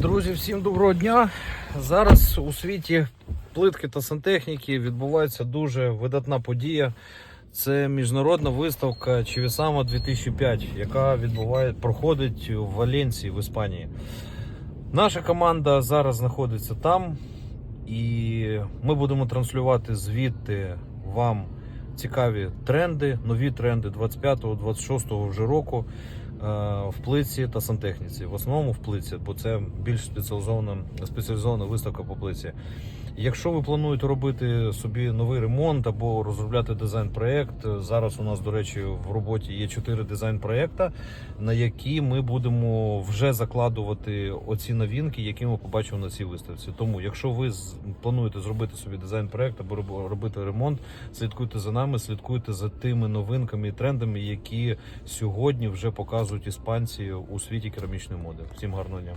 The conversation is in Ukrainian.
Друзі, всім доброго дня. Зараз у світі плитки та сантехніки відбувається дуже видатна подія. Це міжнародна виставка Чевісама 2005, яка відбуває, проходить в Валенції в Іспанії. Наша команда зараз знаходиться там, і ми будемо транслювати звідти вам цікаві тренди, нові тренди 25-26 вже року в плитці та сантехніці. В основному в плитці, бо це більш спеціалізована, спеціалізована виставка по плитці. Якщо ви плануєте робити собі новий ремонт або розробляти дизайн-проєкт, зараз у нас, до речі, в роботі є чотири дизайн-проєкта, на які ми будемо вже закладувати оці новинки, які ми побачимо на цій виставці. Тому, якщо ви плануєте зробити собі дизайн-проєкт або роб- робити ремонт, слідкуйте за нами, слідкуйте за тими новинками і трендами, які сьогодні вже показують іспанці у світі керамічної моди. Всім гарного дня!